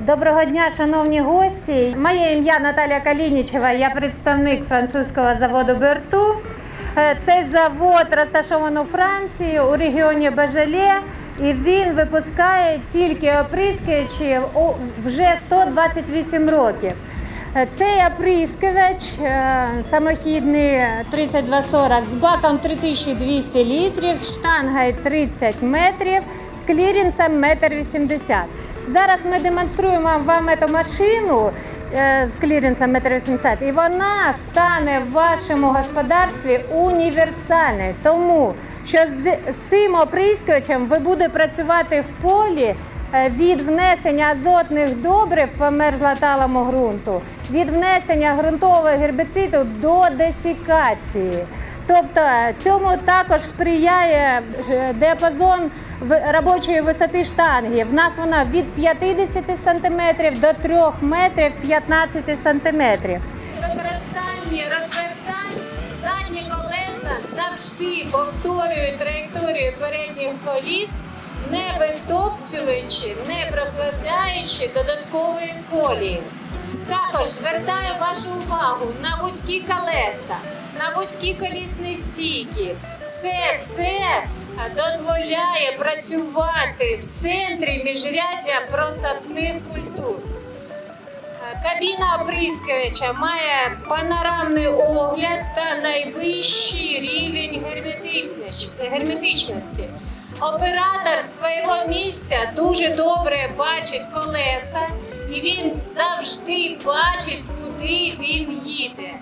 Доброго дня, шановні гості. Моє ім'я Наталя Калінічева, я представник французького заводу Берту. Е, Цей завод розташований у Франції у регіоні Бажале, і він випускає тільки оприскувачі вже 128 років. Е, Цей оприскувач е, самохідний 3240 з баком 3200 літрів, штангою 30 метрів, з кліренсом 1,80 м. Зараз ми демонструємо вам цю машину е, з кліренсом 1,80 м, і вона стане в вашому господарстві універсальною, тому що з цим оприскувачем ви будете працювати в полі е, від внесення азотних добрив по мерзлоталому ґрунту, від внесення ґрунтового гербіциду до десікації. Тобто цьому також сприяє е, діапазон робочої висоти штанги. В нас вона від 50 см до 3 метрів 15 см. використанні розвертань задні колеса завжди повторюють траєкторію передніх коліс, не витоптуючи, не прокладаючи додаткової колії. Також звертаю вашу увагу на вузькі колеса, на вузькі колісні стійки. Все це е, дозволяє працювати в центрі міжряддя просапних культур. Кабіна оприскувача має панорамний огляд та найвищий рівень герметичності. Оператор свого місця дуже добре бачить колеса, і він завжди бачить, куди він їде.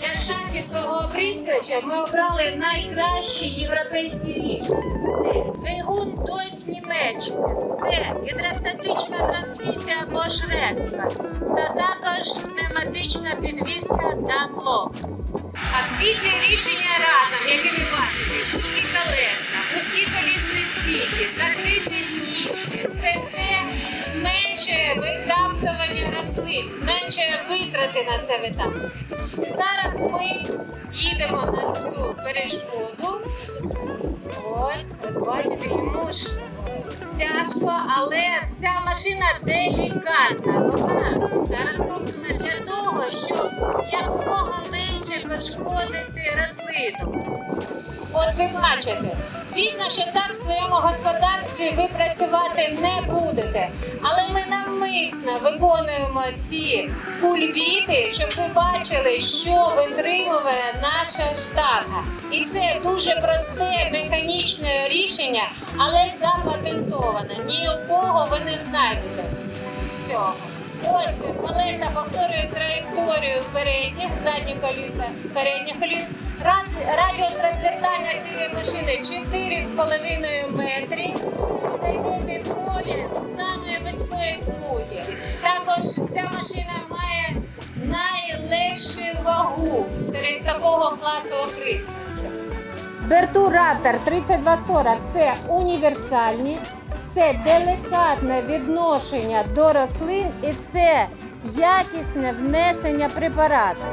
Для шасі свого оприскувача ми обрали найкращі європейські рішення. Це двигун Deutz Німеччини, це гідростатична трансмісія Rexma та також пневматична підвізка Dunlop. А всі ці рішення разом, які ви бачите, вузькі колеса, вузькі колісні стійки, закриті ніжки, все це зменшує витаптування рослин, зменшує витрати на це витаптування. Зараз ми їдемо на цю перешкоду. Ось, ви бачите, йому ж тяжко, але ця машина делікатна. Вона розроблена для того, щоб якомога менше пошкодити рослину. От ви бачите, звісно, що так в своєму господарстві ви працювати не будете. Але навмисно виконуємо ці кульбіти, щоб ви бачили, що витримує наша штанга. І це дуже просте механічне рішення, але запатентоване. Ні у кого ви не знайдете цього. Ось колеса повторюють траєкторію передніх, задні коліса, передніх коліс. Раз, радіус розвертання цієї машини 4,5 метри. Такого класу оприскувача. Бертуратор 3240 це універсальність, це делікатне відношення до рослин і це якісне внесення препарату.